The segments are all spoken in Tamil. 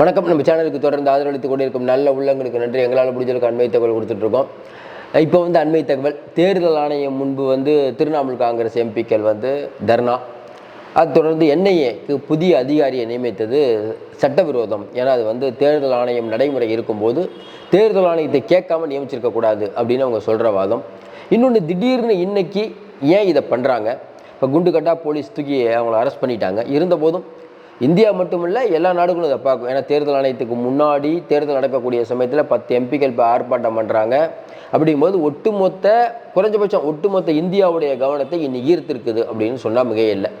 வணக்கம். நம்ம சேனலுக்கு தொடர்ந்து ஆதரவளித்துக் கொண்டிருக்கும் நல்ல உள்ளங்களுக்கு நன்றி. எங்களால் முடிஞ்சளவுக்கு அண்மை தகவல் கொடுத்துட்ருக்கோம். இப்போ வந்து அண்மை தகவல். தேர்தல் ஆணையம் முன்பு வந்து திரிணாமுல் காங்கிரஸ் எம்பிக்கள் வந்து தர்ணா. அது தொடர்ந்து என்ஐஏக்கு புதிய அதிகாரியை நியமித்தது சட்டவிரோதம். ஏன்னா அது வந்து தேர்தல் ஆணையம் நடைமுறை இருக்கும்போது தேர்தல் ஆணையத்தை கேட்காம நியமிச்சிருக்கக்கூடாது அப்படின்னு அவங்க சொல்கிற வாதம். இன்னொன்று திடீர்னு இன்னைக்கு ஏன் இதை பண்ணுறாங்க இப்போ குண்டுகட்டா போலீஸ் தூக்கி அவங்கள அரெஸ்ட் பண்ணிட்டாங்க. இருந்தபோதும் இந்தியா மட்டுமில்ல எல்லா நாடுகளும் இதை பார்க்கும். ஏன்னா தேர்தல் ஆணையத்துக்கு முன்னாடி தேர்தல் நடக்கக்கூடிய சமயத்தில் பத்து எம்பிக்கள் இப்போ ஆர்ப்பாட்டம் பண்ணுறாங்க அப்படிங்கும்போது ஒட்டுமொத்த குறைஞ்சபட்சம் ஒட்டுமொத்த இந்தியாவுடைய கவனத்தை இன்னி ஈர்த்திருக்குது அப்படின்னு சொன்னால் மிகையில்லை.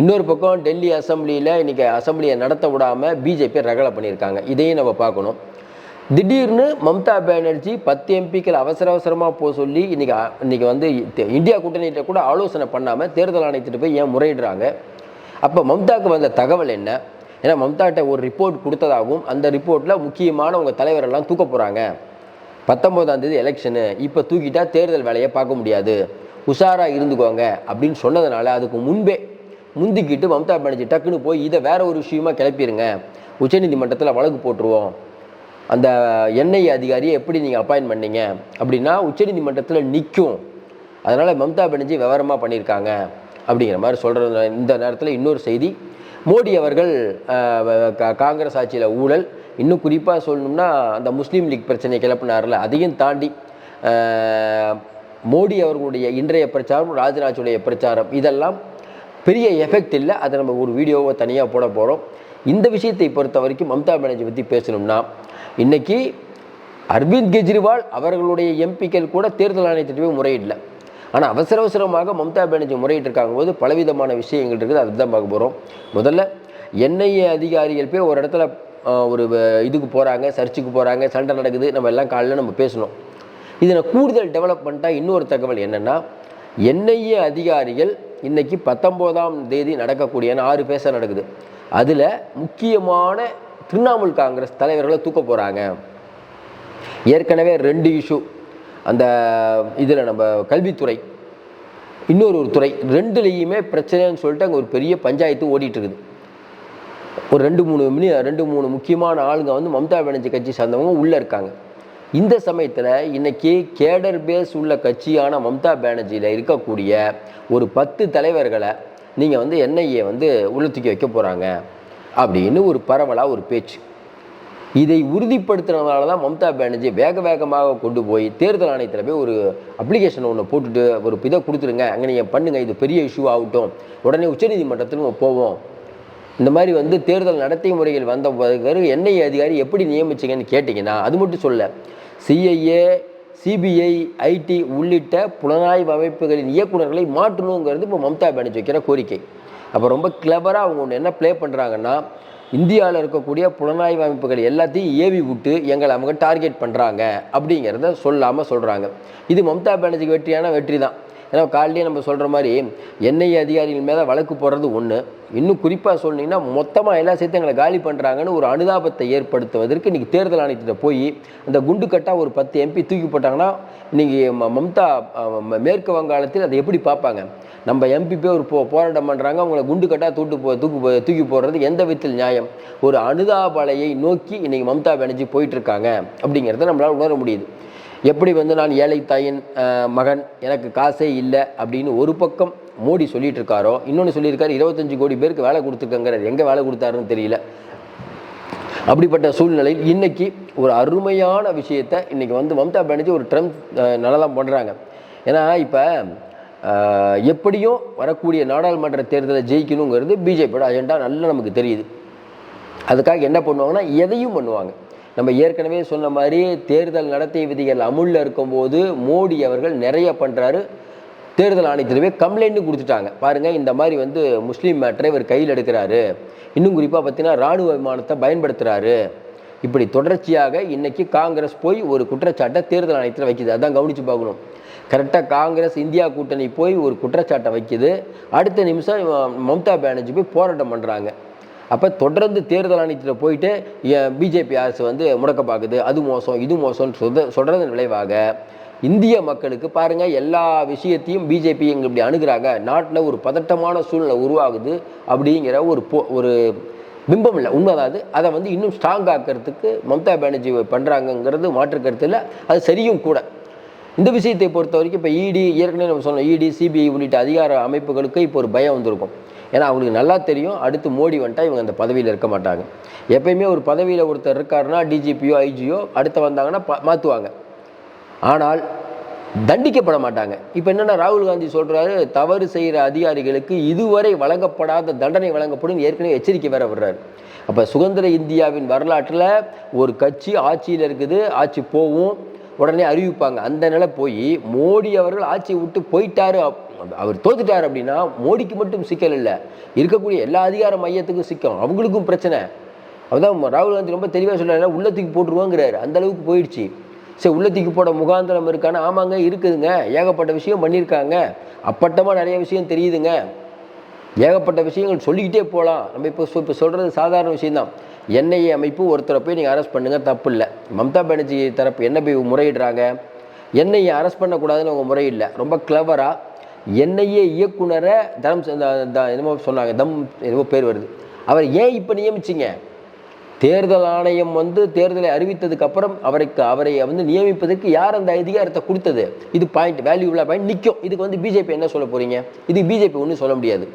இன்னொரு பக்கம் டெல்லி அசம்பிளியில் இன்றைக்கி அசம்பிளியை நடத்த விடாமல் பிஜேபி ரகலை பண்ணியிருக்காங்க. இதையும் நம்ம பார்க்கணும். திடீர்னு மம்தா பானர்ஜி பத்து எம்பிக்கள் அவசர அவசரமாக போக சொல்லி இன்றைக்கி இன்றைக்கி வந்து இந்தியா கூட்டணிகிட்ட கூட ஆலோசனை பண்ணாமல் தேர்தல் ஆணையத்திட்டு போய் ஏன் முறையிடுறாங்க? அப்போ மம்தாவுக்கு வந்த தகவல் என்ன? ஏன்னா மம்தாட்ட ஒரு ரிப்போர்ட் கொடுத்ததாகவும் அந்த ரிப்போர்ட்டில் முக்கியமான உங்கள் தலைவரெல்லாம் தூக்க போகிறாங்க பத்தொம்போதாம் தேதி எலெக்ஷனு இப்போ தூக்கிட்டா தேர்தல் வேலையை பார்க்க முடியாது. உஷாராக இருந்துக்கோங்க அப்படின்னு சொன்னதுனால அதுக்கு முன்பே முந்திக்கிட்டு மம்தா பானர்ஜி டக்குன்னு போய் இதை வேற ஒரு விஷயமா கிளப்பிடுங்க உச்சநீதிமன்றத்தில் வழக்கு போட்டுருவோம். அந்த என்ஐஏ அதிகாரியை எப்படி நீங்கள் அப்பாயின் பண்ணீங்க? அப்படின்னா உச்சநீதிமன்றத்தில் நிற்கும் அதனால் மம்தா பானர்ஜி விவரமாக பண்ணியிருக்காங்க. அப்படிங்கிற மாதிரி சொல்கிற இந்த நேரத்தில் இன்னொரு செய்தி. மோடி அவர்கள் காங்கிரஸ் ஆட்சியில் ஊழல். இன்னும் குறிப்பாக சொல்லணும்னா அந்த முஸ்லீம் லீக் பிரச்சனை கிளப்பினார்ல அதையும் தாண்டி மோடி அவர்களுடைய இன்றைய பிரச்சாரம் ராஜராஜுடைய பிரச்சாரம் இதெல்லாம் பெரிய எஃபெக்ட் இல்லை. அதை நம்ம ஒரு வீடியோவை தனியாக போட போகிறோம் இந்த விஷயத்தை பொறுத்த வரைக்கும் மம்தா பானர்ஜி பற்றி பேசணும்னா இன்றைக்கி அரவிந்த் கெஜ்ரிவால் அவர்களுடைய எம்பிக்கள் கூட தேர்தல் ஆணையத்திட்டமே முறையிடலை. ஆனால் அவசர அவசரமாக மம்தா பானர்ஜி முறையிட்டு இருக்காங்க போது பலவிதமான விஷயங்கள் இருக்குது. அதுதான் பார்க்க போகிறோம் முதல்ல என்ஐஏ அதிகாரிகள் போய் ஒரு இடத்துல ஒரு இதுக்கு போகிறாங்க சர்ச்சுக்கு போகிறாங்க சண்டை நடக்குது நம்ம எல்லாம் காலையில் நம்ம பேசணும். இதில் கூடுதல் டெவலப்மெண்ட்டாக இன்னொரு தகவல் என்னென்னா என்ஐஏ அதிகாரிகள் இன்றைக்கி பத்தொம்போதாம் தேதி நடக்கக்கூடிய ஆறு பேச நடக்குது. அதில் முக்கியமான திரிணாமுல் காங்கிரஸ் தலைவர்களை தூக்க போகிறாங்க ஏற்கனவே ரெண்டு இஷ்யூ அந்த இதில் நம்ம கல்வித்துறை இன்னொரு ஒரு துறை ரெண்டுலேயுமே பிரச்சனைன்னு சொல்லிட்டு அங்கே ஒரு பெரிய பஞ்சாயத்து ஓடிட்டு இருக்குது ஒரு ரெண்டு மூணு மினி ரெண்டு மூணு முக்கியமான ஆளுங்க வந்து மம்தா பானர்ஜி கட்சி சார்ந்தவங்க உள்ளே இருக்காங்க. இந்த சமயத்தில் இன்னைக்கு கேடர் பேஸ் உள்ள கட்சியான மம்தா பானர்ஜியில் இருக்கக்கூடிய ஒரு பத்து தலைவர்களை நீங்கள் வந்து என்ஐஏ வந்து உள்ள தூக்கி வைக்க போகிறாங்க அப்படின்னு ஒரு பரவலாக ஒரு பேச்சு. இதை உறுதிப்படுத்தினதுனால தான் மம்தா பானர்ஜி வேக வேகமாக கொண்டு போய் தேர்தல் ஆணையத்தில் போய் ஒரு அப்ளிகேஷன் ஒன்று போட்டுட்டு ஒரு இதை கொடுத்துருங்க. அங்கே நீங்கள் பண்ணுங்கள் இது பெரிய இஷ்யூ ஆகட்டும். உடனே உச்சநீதிமன்றத்திலும் போவோம். இந்த மாதிரி வந்து தேர்தல் நடத்தை முறைகள் வந்த பிறகு என்ஐஏ அதிகாரி எப்படி நியமிச்சிங்கன்னு கேட்டிங்கன்னா அது மட்டும் சொல்ல சிஐஏ சிபிஐ ஐடி உள்ளிட்ட புலனாய்வு அமைப்புகளின் இயக்குநர்களை மாற்றணுங்கிறது இப்போ மம்தா பானர்ஜி வைக்கிற கோரிக்கை. அப்போ ரொம்ப கிளவராக அவங்க ஒன்று என்ன ப்ளே பண்ணுறாங்கன்னா இந்தியாவில் இருக்கக்கூடிய புலனாய்வு அமைப்புகள் எல்லாத்தையும் ஏவி விட்டு எங்களை அவங்க டார்கெட் பண்ணுறாங்க அப்படிங்கிறத சொல்லாமல் சொல்கிறாங்க இது மம்தா பானர்ஜிக்கு வெற்றியான வெற்றி தான் ஏன்னா காலையிலேயே நம்ம சொல்கிற மாதிரி என்ஐஏ அதிகாரிகள் மேலே வழக்கு போடுறது ஒன்று இன்னும் குறிப்பாக சொன்னீங்கன்னா மொத்தமாக எல்லா சேர்த்து எங்களை காலி பண்ணுறாங்கன்னு ஒரு அனுதாபத்தை ஏற்படுத்துவதற்கு இன்றைக்கி தேர்தல் ஆணையத்திட்ட போய் அந்த குண்டு கட்டாக ஒரு பத்து எம்பி தூக்கி போட்டாங்கன்னா இன்றைக்கி மம்தா மேற்கு வங்காளத்தில் அதை எப்படி பார்ப்பாங்க? நம்ம எம்பி போய் ஒரு போ போராட்டம் பண்ணுறாங்க அவங்கள குண்டு கட்டாக தூட்டு போ தூக்கு போ- தூக்கி போடுறது எந்த விதத்தில் நியாயம்? ஒரு அனுதாபலையை நோக்கி இன்றைக்கி மம்தா பானர்ஜி போயிட்டுருக்காங்க அப்படிங்கிறத நம்மளால் உணர முடியுது. எப்படி வந்து நான் ஏழை தாயின் மகன் எனக்கு காசே இல்லை அப்படின்னு ஒரு பக்கம் மோடி சொல்லிட்டு இருக்காரோ இன்னொன்று சொல்லியிருக்காரு இருபத்தஞ்சு கோடி பேருக்கு வேலை கொடுத்துருக்கங்கிறார். எங்கே வேலை கொடுத்தாருன்னு தெரியல. அப்படிப்பட்ட சூழ்நிலையில் இன்னைக்கு ஒரு அருமையான விஷயத்தை இன்னைக்கு வந்து மம்தா பானர்ஜி ஒரு ட்ரம்ப் நல்லதான் பண்ணுறாங்க ஏன்னா இப்போ எப்படியும் வரக்கூடிய நாடாளுமன்ற தேர்தலை ஜெயிக்கணுங்கிறது பிஜேபியோட அஜெண்டா நல்லா நமக்கு தெரியுது. அதுக்காக என்ன பண்ணுவாங்கன்னா எதையும் பண்ணுவாங்க. நம்ம ஏற்கனவே சொன்ன மாதிரி தேர்தல் நடத்தை விதிகள் அமுலில் இருக்கும்போது மோடி அவர்கள் நிறைய பண்ணுறாரு தேர்தல் ஆணையத்திலவே கம்ப்ளைண்ட்டு கொடுத்துட்டாங்க. பாருங்கள் இந்த மாதிரி வந்து முஸ்லீம் மேட்டரை இவர் கையில் எடுக்கிறாரு. இன்னும் குறிப்பாக பார்த்தீங்கன்னா ராணுவ விமானத்தை பயன்படுத்துகிறாரு இப்படி தொடர்ச்சியாக இன்றைக்கி காங்கிரஸ் போய் ஒரு குற்றச்சாட்டை தேர்தல் ஆணையத்தில் வைக்குது. அதான் கவனித்து பார்க்கணும். கரெக்டாக காங்கிரஸ் இந்தியா கூட்டணி போய் ஒரு குற்றச்சாட்டை வைக்குது. அடுத்த நிமிஷம் மம்தா பானர்ஜி போய் போராட்டம் பண்ணுறாங்க அப்போ தொடர்ந்து தேர்தல் ஆணையத்தில் போயிட்டு பிஜேபி அரசு வந்து முடக்க பார்க்குது அது மோசம் இது மோசம்னு சொல்ற சொல்கிறதன் விளைவாக இந்திய மக்களுக்கு பாருங்கள் எல்லா விஷயத்தையும் பிஜேபி எங்கள் இப்படி அணுகிறாங்க. நாட்டில் ஒரு பதட்டமான சூழ்நிலை உருவாகுது அப்படிங்கிற ஒரு போ ஒரு பிம்பம் இல்லை. உண்மைதான் அது. அதை வந்து இன்னும் ஸ்ட்ராங் ஆக்கிறதுக்கு மம்தா பானர்ஜி பண்ணுறாங்கங்கிறது மாற்று கருத்து இல்லை. அது சரியும் கூட. இந்த விஷயத்தை பொறுத்த வரைக்கும் இப்போ இடி ஏற்கனவே நம்ம சொன்னோம் இடி சிபிஐ உள்ளிட்ட அதிகார அமைப்புகளுக்கு இப்போ ஒரு பயம் வந்திருக்கும். ஏன்னா அவங்களுக்கு நல்லா தெரியும். அடுத்து மோடி வந்துட்டா இவங்க அந்த பதவியில் இருக்க மாட்டாங்க. எப்பயுமே ஒரு பதவியில் ஒருத்தர் இருக்காருன்னா டிஜிபியோ ஐஜியோ அடுத்து வந்தாங்கன்னா மாற்றுவாங்க ஆனால் தண்டிக்கப்பட மாட்டாங்க. இப்போ என்னென்னா ராகுல் காந்தி சொல்கிறாரு தவறு செய்கிற அதிகாரிகளுக்கு இதுவரை வழங்கப்படாத தண்டனை வழங்கப்படும் ஏற்கனவே எச்சரிக்கை வேற விடுறாரு. அப்போ சுதந்திர இந்தியாவின் வரலாற்றில் ஒரு கட்சி ஆட்சியில் இருக்குது ஆட்சி போகும் உடனே அறிவிப்பாங்க. அந்த நிலை போய் மோடி அவர்கள் ஆட்சியை விட்டு போயிட்டாரு. அவர் தோத்துட்டார் அப்படின்னா மோடிக்கு மட்டும் சிக்கல் இல்லை. இருக்கக்கூடிய எல்லா அதிகார மையத்துக்கும் சிக்கம் அவங்களுக்கும் பிரச்சனை. அதான் ராகுல் காந்தி ரொம்ப தெளிவாக சொல்கிறாரு உள்ளத்துக்கு போட்டுருவோங்கிறாரு. அந்த அளவுக்கு போயிடுச்சு. சரி உள்ளத்துக்கு போட முகாந்திரம் இருக்கான்னு ஆமாங்க இருக்குதுங்க. ஏகப்பட்ட விஷயம் பண்ணியிருக்காங்க. அப்பட்டமாக நிறைய விஷயம் தெரியுதுங்க. ஏகப்பட்ட விஷயங்கள் சொல்லிக்கிட்டே போகலாம் நம்ம இப்போ இப்போ சொல்கிறது சாதாரண விஷயம்தான். என்ஐஏ அமைப்பு ஒருத்தரை போய் நீங்கள் அரெஸ்ட் பண்ணுங்க தப்பு இல்லை மம்தா பானர்ஜி தரப்பு என்ன போய் முறையிடுறாங்க? என்ஐஏ அரெஸ்ட் பண்ணக்கூடாதுன்னு அவங்க முறையில்லை ரொம்ப கிளவராக என்ஐஏ இயக்குனரை தரம் என்னமோ சொன்னாங்க. தம் என்னமோ பேர் வருது. அவர் ஏன் இப்போ நியமிச்சிங்க? தேர்தல் ஆணையம் வந்து தேர்தலை அறிவித்ததுக்கு அப்புறம் அவருக்கு அவரை வந்து நியமிப்பதற்கு யார் அந்த அதிகாரத்தை கொடுத்தது? இது பாயிண்ட் வேல்யூபுள்ள பாயிண்ட் நிற்கும் இதுக்கு வந்து பிஜேபி என்ன சொல்ல போறீங்க? இது பிஜேபி ஒன்றும் சொல்ல முடியாது.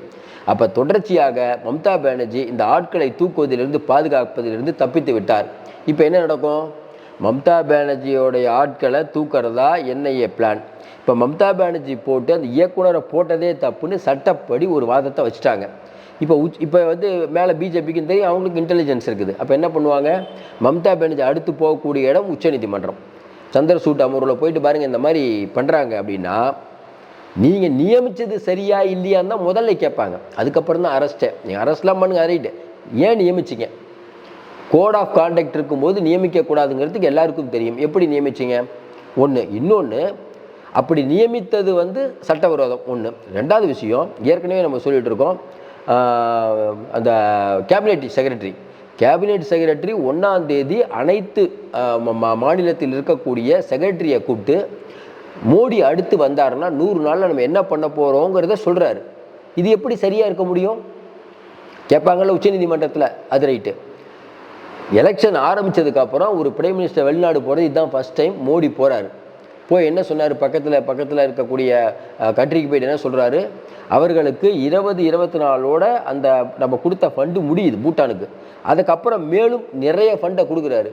அப்போ தொடர்ச்சியாக மம்தா பானர்ஜி இந்த ஆட்களை தூக்குவதிலிருந்து பாதுகாப்பதிலிருந்து தப்பித்து விட்டார். இப்போ என்ன நடக்கும்? மம்தா பானர்ஜியோடைய ஆட்களை தூக்குறதா என்ஐஏ பிளான் இப்போ மம்தா பானர்ஜி போட்டு அந்த இயக்குனரை போட்டதே தப்புன்னு சட்டப்படி ஒரு வாதத்தை வச்சுட்டாங்க. இப்போ உச் இப்போ வந்து மேலே பிஜேபிக்கும் தெரியும் அவங்களுக்கு இன்டெலிஜென்ஸ் இருக்குது. அப்போ என்ன பண்ணுவாங்க? மம்தா பானர்ஜி அடுத்து போகக்கூடிய இடம் உச்சநீதிமன்றம். சந்திரசூட் அமர்வில் போயிட்டு பாருங்கள் இந்த மாதிரி பண்ணுறாங்க அப்படின்னா நீங்கள் நியமித்தது சரியா இல்லையான்னு தான் முதல்ல கேட்பாங்க. அதுக்கப்புறம் தான் அரெஸ்ட்டே நீங்கள் அரெஸ்ட்லாம் பண்ணுங்க ரைட்டு ஏன் நியமிச்சிங்க? கோட் ஆஃப் கான்டாக்ட் இருக்கும்போது நியமிக்கக்கூடாதுங்கிறதுக்கு எல்லாருக்கும் தெரியும். எப்படி நியமிச்சிங்க? ஒன்று இன்னொன்று அப்படி நியமித்தது வந்து சட்டவிரோதம். ஒன்று ரெண்டாவது விஷயம் ஏற்கனவே நம்ம சொல்லிகிட்டு இருக்கோம் அந்த கேபினெட் செக்ரட்டரி கேபினெட் செக்ரட்டரி ஒன்றாம் தேதி அனைத்து மா- மாநிலத்தில் இருக்கக்கூடிய செக்ரட்டரியை கூப்பிட்டு மோடி அடுத்து வந்தாருன்னா நூறு நாளில் நம்ம என்ன பண்ண போகிறோங்கிறத சொல்கிறாரு இது எப்படி சரியாக இருக்க முடியும்? கேட்பாங்கல்ல உச்சநீதிமன்றத்தில் அது ரைட்டு எலெக்ஷன் ஆரம்பித்ததுக்கப்புறம் ஒரு பிரைம் மினிஸ்டர் வெளிநாடு போகிறது இதுதான் ஃபஸ்ட் டைம் மோடி போகிறாரு போய் என்ன சொன்னார்? பக்கத்தில் பக்கத்தில் இருக்கக்கூடிய கண்ட்ரிக்கு போயிட்டு என்ன சொல்கிறாரு அவர்களுக்கு இருபது இருபத்தி நாலோட அந்த நம்ம கொடுத்த ஃபண்டு முடியுது பூட்டானுக்கு. அதுக்கப்புறம் மேலும் நிறைய ஃபண்டை கொடுக்குறாரு.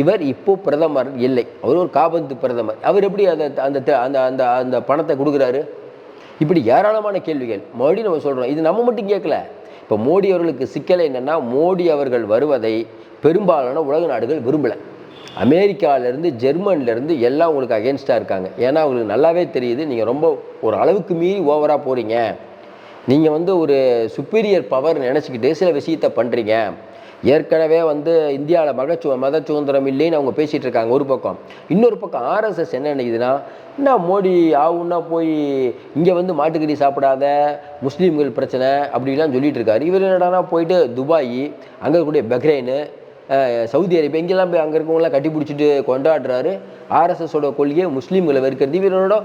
இவர் இப்போ பிரதமர் இல்லை. அவர் ஒரு காபந்து பிரதமர். அவர் எப்படி அந்த அந்த அந்த அந்த அந்த பணத்தை கொடுக்குறாரு? இப்படி ஏராளமான கேள்விகள். மறுபடியும் நம்ம சொல்கிறோம் இது நம்ம மட்டும் கேட்கல. இப்போ மோடி அவர்களுக்கு சிக்கல் என்னென்னா மோடி அவர்கள் வருவதை பெரும்பாலான உலக நாடுகள் விரும்பலை. அமெரிக்காவிலேருந்து ஜெர்மன்லேருந்து எல்லாம் உங்களுக்கு அகேன்ஸ்டாக இருக்காங்க. ஏன்னா அவங்களுக்கு நல்லாவே தெரியுது. நீங்கள் ரொம்ப ஒரு அளவுக்கு மீறி ஓவராக போகிறீங்க நீங்கள் வந்து ஒரு சுப்பீரியர் பவர் நினச்சிக்கிட்டு சில விஷயத்தை பண்ணுறீங்க ஏற்கனவே வந்து இந்தியாவில் மகச்சு மத சுதந்திரம் இல்லைன்னு அவங்க பேசிகிட்டு இருக்காங்க ஒரு பக்கம். இன்னொரு பக்கம் ஆர்எஸ்எஸ் என்ன நினைக்குதுன்னா என்ன மோடி ஆகுன்னா போய் இங்கே வந்து மாட்டுக்கறி சாப்பிடாத முஸ்லீம்கள் பிரச்சனை அப்படிலாம் சொல்லிட்டு இருக்காரு. இவர் என்னடானா போயிட்டு துபாய் அங்கே இருக்கக்கூடிய பஹ்ரைனு சவுதி அரேபியா இங்கெல்லாம் போய் அங்கே இருக்கவங்களாம் கட்டி பிடிச்சிட்டு கொண்டாடுறாரு. ஆர்எஸ்எஸோட கொள்கையை முஸ்லீம்களை வெறுக்கிறது. இவரோட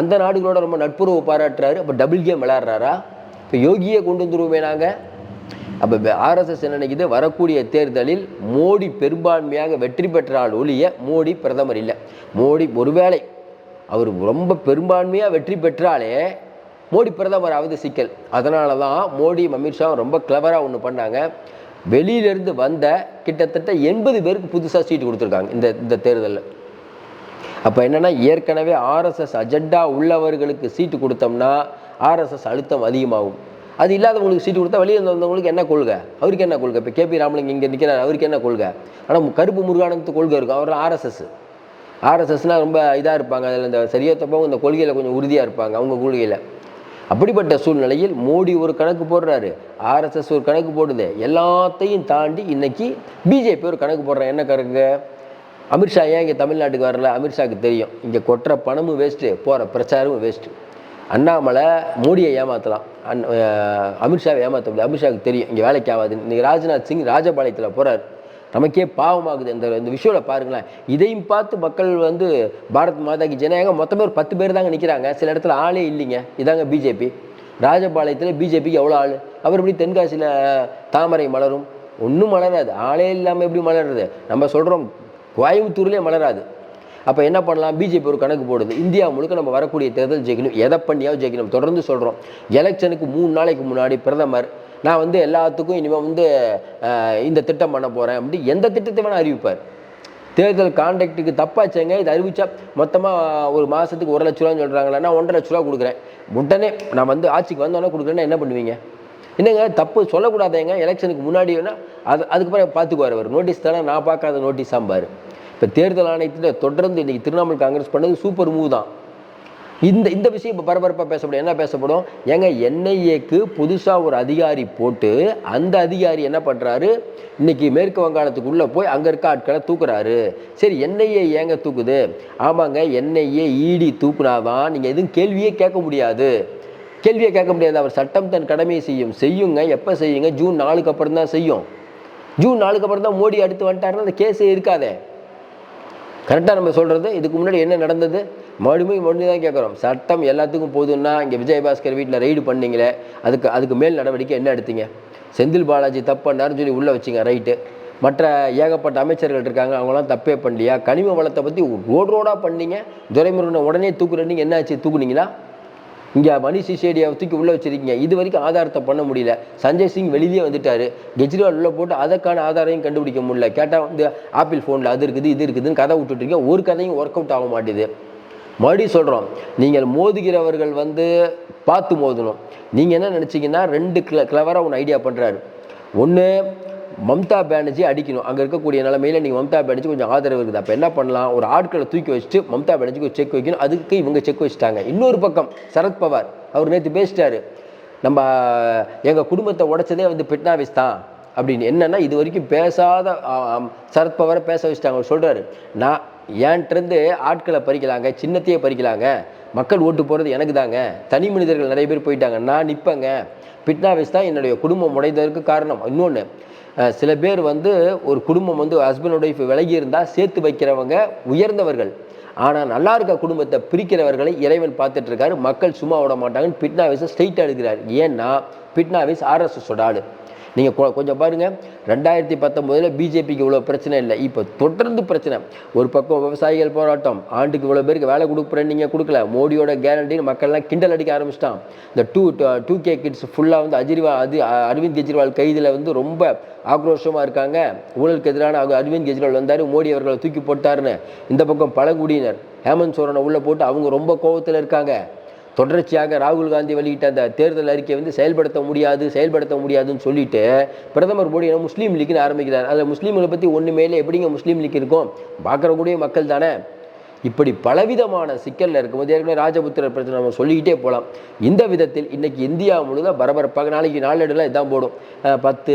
அந்த நாடுகளோட ரொம்ப நட்புறவு பாராட்டுறாரு. அப்போ டபுள் கேம் விளாட்றாரா இப்போ யோகியை கொண்டு வந்துருவோமே நாங்கள் அப்போ ஆர்எஸ்எஸ் என்ன நினைக்குது? வரக்கூடிய தேர்தலில் மோடி பெரும்பான்மையாக வெற்றி பெற்றால் ஒழிய மோடி பிரதமர் இல்லை. மோடி ஒருவேளை அவர் ரொம்ப பெரும்பான்மையாக வெற்றி பெற்றாலே மோடி பிரதமர் ஆவது சிக்கல். அதனால தான் மோடி அமித்ஷா ரொம்ப கிளவராக ஒன்று பண்ணாங்க. வெளியிலேருந்து வந்த கிட்டத்தட்ட எண்பது பேருக்கு புதுசாக சீட்டு கொடுத்துருக்காங்க இந்த இந்த தேர்தலில். அப்போ என்னென்னா ஏற்கனவே ஆர்எஸ்எஸ் அஜெண்டா உள்ளவர்களுக்கு சீட்டு கொடுத்தோம்னா ஆர்எஸ்எஸ் அழுத்தம் அதிகமாகும். அது இல்லாதவங்களுக்கு சீட்டு கொடுத்தா வெளியே வந்தவங்களுக்கு என்ன கொள்கை? அவருக்கு என்ன கொள்கை? இப்போ கேபி ராமலிங்க இங்கே நிற்கிறார் அவருக்கு என்ன கொள்கை? ஆனால் கருப்பு முருகானந்தத்து கொள்கை இருக்கும் அவர் ஆர்எஸ்எஸ் ஆர்எஸ்எஸ்னால் ரொம்ப இதாக இருப்பாங்க அதில் இந்த சரியா தப்பாவும் இந்த கொள்கையில் கொஞ்சம் உறுதியாக இருப்பாங்க அவங்க கொள்கையில். அப்படிப்பட்ட சூழ்நிலையில் மோடி ஒரு கணக்கு போடுறாரு ஆர்எஸ்எஸ் ஒரு கணக்கு போடுது. எல்லாத்தையும் தாண்டி இன்னைக்கு பிஜேபி ஒரு கணக்கு போடுறாங்க என்ன கணக்கு அமித்ஷா ஏன் இங்கே தமிழ்நாட்டுக்கு வரல? அமித்ஷாக்கு தெரியும். இங்கே கொட்டுற பணமும் வேஸ்ட்டு போகிற பிரச்சாரமும் வேஸ்ட்டு அண்ணாமலை மோடியை ஏமாற்றலாம் அன் அமித்ஷாவை ஏமாற்ற முடியாது அமித்ஷாவுக்கு தெரியும். இங்கே வேலைக்கு ஆகாது இன்றைக்கி ராஜ்நாத் சிங் ராஜபாளையத்தில் போகிறார் நமக்கே பாவமாகுது. இந்த இந்த விஷயம் பாருங்களேன். இதையும் பார்த்து மக்கள் வந்து பாரத் மாதாக்கு ஜனநாயகம் மொத்தமே ஒரு பத்து பேர் தாங்க நிற்கிறாங்க சில இடத்துல ஆளே இல்லைங்க. இதாங்க பிஜேபி. ராஜபாளையத்தில் பிஜேபிக்கு எவ்வளோ ஆள்? அவர் எப்படி தென்காசியில் தாமரை மலரும்? ஒன்றும் மலராது. ஆளே இல்லாமல் எப்படி மலருது நம்ம சொல்கிறோம் கோயம்புத்தூர்லேயே மலராது. அப்போ என்ன பண்ணலாம்? பிஜேபி ஒரு கணக்கு போடுது. இந்தியா முழுக்க நம்ம வரக்கூடிய தேர்தல் ஜெயிக்கணும். எதை பண்ணியாவது ஜெயிக்கணும். தொடர்ந்து சொல்கிறோம் எலெக்ஷனுக்கு மூணு நாளைக்கு முன்னாடி பிரதமர் நான் வந்து எல்லாத்துக்கும் இனிமேல் வந்து இந்த திட்டம் பண்ண போகிறேன் அப்படி எந்த திட்டத்தை வேணால் அறிவிப்பார். தேர்தல் கான்டாக்டுக்கு தப்பாச்சேங்க இது அறிவிச்சா மொத்தமாக ஒரு மாதத்துக்கு ஒரு லட்ச ரூபான்னு சொல்கிறாங்களா நான் ஒன்றரை லட்ச ரூபா கொடுக்குறேன். உடனே நான் வந்து ஆட்சிக்கு வந்தோடனே கொடுக்குறேன்னா என்ன பண்ணுவீங்க? என்னங்க தப்பு சொல்லக்கூடாதேங்க எலெக்ஷனுக்கு முன்னாடி வேணால் அது அதுக்கப்புறம் பார்த்துக்குவார் அவர். நோட்டீஸ் தானே நான் பார்க்காத நோட்டீஸ் ஆம்பார் இப்போ தேர்தல் ஆணையத்தில் தொடர்ந்து இன்றைக்கி திரிணாமுல் காங்கிரஸ் பண்ணது சூப்பர் மூவ் தான். இந்த இந்த விஷயம் இப்போ பரபரப்பாக பேசப்படும். என்ன பேசப்படும்? ஏங்க என்ஐஏக்கு புதுசாக ஒரு அதிகாரி போட்டு அந்த அதிகாரி என்ன பண்ணுறாரு இன்னைக்கு மேற்கு வங்காளத்துக்குள்ளே போய் அங்கே இருக்க ஆட்களை தூக்குறாரு. சரி என்ஐஏ ஏங்க தூக்குது? ஆமாங்க என்ஐஏ இடி தூக்குனாதான் நீங்கள் எதுவும் கேள்வியே கேட்க முடியாது. கேள்வியை கேட்க முடியாது. அவர் சட்டம் தன் கடமையை செய்யும். செய்யுங்க. எப்போ செய்யுங்க? ஜூன் நாலுக்கு அப்புறம் தான் செய்யும். ஜூன் நாலுக்கு அப்புறம் தான் மோடி அடுத்து வந்துட்டாருன்னா அந்த கேஸே இருக்காதே. கரெக்டாக நம்ம சொல்கிறது இதுக்கு முன்னாடி என்ன நடந்தது? மறுபடியும் மறுபடியும் தான் கேட்குறோம். சட்டம் எல்லாத்துக்கும் போதுன்னா இங்கே விஜயபாஸ்கர் வீட்டில் ரைடு பண்ணீங்களே அதுக்கு அதுக்கு மேல் நடவடிக்கை என்ன எடுத்தீங்க? செந்தில் பாலாஜி தப்பு சொல்லி உள்ளே வச்சிங்க ரைட்டு. மற்ற ஏகப்பட்ட அமைச்சர்கள் இருக்காங்க அவங்களாம் தப்பே பண்ணலையா? கனிம வளத்தை பற்றி ரோடு ரோடாக பண்ணீங்க. துரைமுருகனை உடனே தூக்குறீங்க என்ன ஆச்சு தூக்குனீங்களா? இங்கே மணிஷ் சிசோடியாவை தூக்கி உள்ளே வச்சிருக்கீங்க. இது வரைக்கும் ஆதாரத்தை பண்ண முடியல. சஞ்சய் சிங் வெளியிலே வந்துட்டார். கெஜ்ரிவால் உள்ளே போட்டு அதற்கான ஆதாரையும் கண்டுபிடிக்க முடியல. கேட்டால் வந்து ஆப்பிள் ஃபோனில் அது இருக்குது இது இருக்குதுன்னு கதை விட்டுட்ருக்கீங்க ஒரு கதையும் ஒர்க் அவுட் ஆக மாட்டேது. மறுபடியும் சொல்கிறோம் நீங்கள் மோதுகிறவர்கள் வந்து பார்த்து மோதணும். நீங்கள் என்ன நினச்சிங்கன்னா ரெண்டு கிள கிளவராக ஒன்று ஐடியா பண்ணுறாரு ஒன்று மம்தா பானர்ஜி அடிக்கணும். அங்கே இருக்கக்கூடிய நிலமையில நீங்கள் மம்தா பானர்ஜி கொஞ்சம் ஆதரவு இருக்குது. அப்போ என்ன பண்ணலாம்? ஒரு ஆட்களை தூக்கி வச்சுட்டு மம்தா பானர்ஜிக்கு ஒரு செக் வைக்கணும். அதுக்கு இவங்க செக் வச்சுட்டாங்க. இன்னொரு பக்கம் சரத்பவார் அவர் நேற்று பேசிட்டாரு. நம்ம எங்கள் குடும்பத்தை உடைச்சதே வந்து பிட்னாவிஸ் தான் அப்படின்னு. என்னென்னா இது வரைக்கும் பேசாத சரத்பவாரை பேச வச்சுட்டாங்க. அவர் சொல்கிறாரு நான் ஏன்ட்டிருந்து ஆட்களை பறிக்கலாங்க சின்னத்தையே பறிக்கலாங்க. மக்கள் ஓட்டு போகிறது எனக்கு தாங்க தனி மனிதர்கள் நிறைய பேர் போயிட்டாங்க. நான் நிற்பேங்க பிட்னாவிஸ் தான் என்னுடைய குடும்பம் உடைந்ததற்கு காரணம். இன்னொன்று சில பேர் வந்து ஒரு குடும்பம் வந்து ஹஸ்பண்ட் ஒய்ஃப் விலகி இருந்தால் சேர்த்து வைக்கிறவங்க உயர்ந்தவர்கள். ஆனால் நல்லா இருக்க குடும்பத்தை பிரிக்கிறவர்களை இறைவன் பார்த்துட்டு இருக்காரு. மக்கள் சும்மா விட மாட்டாங்கன்னு பிட்னாவிஸை ஸ்ட்ரைட்டாக எடுக்கிறார். ஏன்னா பிட்னாவிஸ் ஆர்எஸ்எஸோட ஆள். நீங்கள் கொஞ்சம் பாருங்கள் ரெண்டாயிரத்தி பத்தொம்போதில் பிஜேபிக்கு இவ்வளோ பிரச்சனை இல்லை. இப்போ தொடர்ந்து பிரச்சனை. ஒரு பக்கம் விவசாயிகள் போராட்டம். ஆண்டுக்கு இவ்வளோ பேருக்கு வேலை கொடுக்குறேன்னு நீங்கள் கொடுக்கல. மோடியோட கேரண்டின்னு மக்கள்லாம் கிண்டல் அடிக்க ஆரம்பிச்சிட்டான். இந்த டூ டூ கே கிட்ஸ் ஃபுல்லாக வந்து அஜிர்வா அது அரவிந்த் கெஜ்ரிவால் கைதில் வந்து ரொம்ப ஆக்ரோஷமாக இருக்காங்க. ஊழலுக்கு எதிரான அரவிந்த் கெஜ்ரிவால் வந்தார். மோடி அவர்களை தூக்கி போட்டாருன்னு. இந்த பக்கம் பழங்குடியினர் ஹேமந்த் சோரனை உள்ளே போட்டு அவங்க ரொம்ப கோபத்தில் இருக்காங்க. தொடர்ச்சியாக ராகுல் காந்தி வெளியிட்ட அந்த தேர்தல் அறிக்கையை வந்து செயல்படுத்த முடியாது செயல்படுத்த முடியாதுன்னு சொல்லிட்டு பிரதமர் மோடி முஸ்லீம் லீக்னு ஆரம்பிக்கிறார். அதில் முஸ்லீம்களை பற்றி ஒன்றுமே இல்லை எப்படிங்க முஸ்லீம் லீக் இருக்கும்? பார்க்குறக்கூடிய மக்கள் தானே. இப்படி பலவிதமான சிக்கலில் இருக்கும்போது ஏற்கனவே ராஜபுத்திரர் பிரச்சனை நம்ம சொல்லிக்கிட்டே போகலாம் இந்த விதத்தில் இன்றைக்கி இந்தியா முழுக்க பரபரப்பாக நாளைக்கு நாளேடுலாம் இதான் போடும். பத்து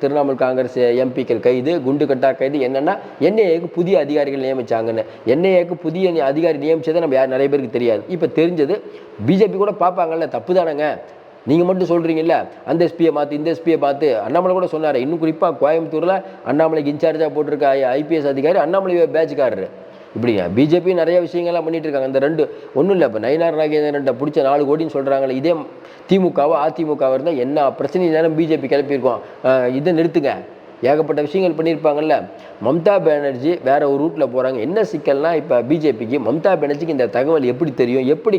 திரிணாமுல் காங்கிரஸ் எம்பிக்கள் கைது குண்டு கட்டா கைது என்னென்னா என்ஐஏக்கு புதிய அதிகாரிகள் நியமித்தாங்கன்னு என்ஐஏக்கு புதிய அதிகாரி நியமித்ததை நம்ம யார் நிறைய பேருக்கு தெரியாது. இப்போ தெரிஞ்சது பிஜேபி கூட பார்ப்பாங்கல்ல தப்பு தானேங்க நீங்கள் மட்டும் சொல்கிறீங்கல்ல அந்த எஸ்பியை பார்த்து இந்த எஸ்பியை பார்த்து அண்ணாமலை கூட சொன்னார் இன்னும் குறிப்பாக கோயம்புத்தூரில் அண்ணாமலைக்கு இன்சார்ஜாக போட்டிருக்க ஐபிஎஸ் அதிகாரி அண்ணாமலை பேட்ச்காரரு இப்படிங்க பிஜேபி நிறைய விஷயங்கள்லாம் பண்ணிட்டு இருக்காங்க இந்த ரெண்டு ஒன்றும் இல்லை இப்போ நயினார் நாகேந்திரன்ட்ட பிடிச்ச நாலு கோடின்னு சொல்கிறாங்களே இதே திமுகவோ அதிமுகவோ இருந்தால் என்ன பிரச்சனை நேரம் பிஜேபி கிளப்பியிருக்கோம். இதை நிறுத்துங்க. ஏகப்பட்ட விஷயங்கள் பண்ணியிருப்பாங்கல்ல. மம்தா பானர்ஜி வேற ஒரு ரூட்டில் போகிறாங்க என்ன சிக்கல்னால் இப்போ பிஜேபிக்கு மம்தா பானர்ஜிக்கு இந்த தகவல் எப்படி தெரியும்? எப்படி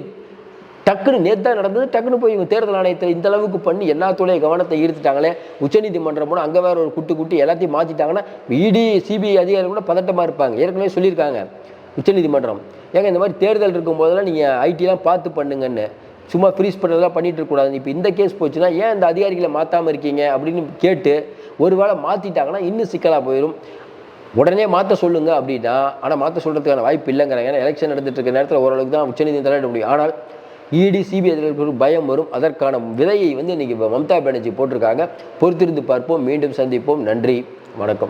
டக்குன்னு நேற்று தான் நடந்தது டக்குன்னு போய் இவங்க தேர்தல் ஆணையத்தில் இந்த அளவுக்கு பண்ணி எல்லாத்துடைய கவனத்தை ஈர்த்துட்டாங்களே. உச்சநீதிமன்றம் கூட அங்கே வேற ஒரு குட்டு குட்டி எல்லாத்தையும் மாற்றிட்டாங்கன்னா இடி சிபிஐ அதிகாரிகள் கூட பதட்டமாக இருப்பாங்க. ஏற்கனவே சொல்லியிருக்காங்க உச்சநீதிமன்றம். ஏங்க இந்த மாதிரி தேர்தல் இருக்கும் போதெல்லாம் நீங்கள் ஐடிலாம் பார்த்து பண்ணுங்கன்னு. சும்மா ஃப்ரீஸ் பண்ணுறதெல்லாம் பண்ணிட்டு இருக்கக்கூடாது இப்போ இந்த கேஸ் போச்சுன்னா ஏன் இந்த அதிகாரிகளை மாற்றாமல் இருக்கீங்க அப்படின்னு கேட்டு ஒருவேளை மாற்றிட்டாங்கன்னா இன்னும் சிக்கலாக போயிடும் உடனே மாற்ற சொல்லுங்க அப்படின்னா ஆனால் மாற்ற சொல்கிறதுக்கான வாய்ப்பு இல்லைங்கிறாங்க. ஏன்னா எலெக்ஷன் நடந்துட்டு இருக்க நேரத்தில் ஓரளவுக்கு தான் உச்சநீதிமன்றம் தலையிட முடியும். ஆனால் இடி சிபிஐ பயம் வரும். அதற்கான விதையை வந்து இன்னைக்கு மம்தா பானர்ஜி போட்டிருக்காங்க. பொறுத்திருந்து பார்ப்போம். மீண்டும் சந்திப்போம். நன்றி. வணக்கம்.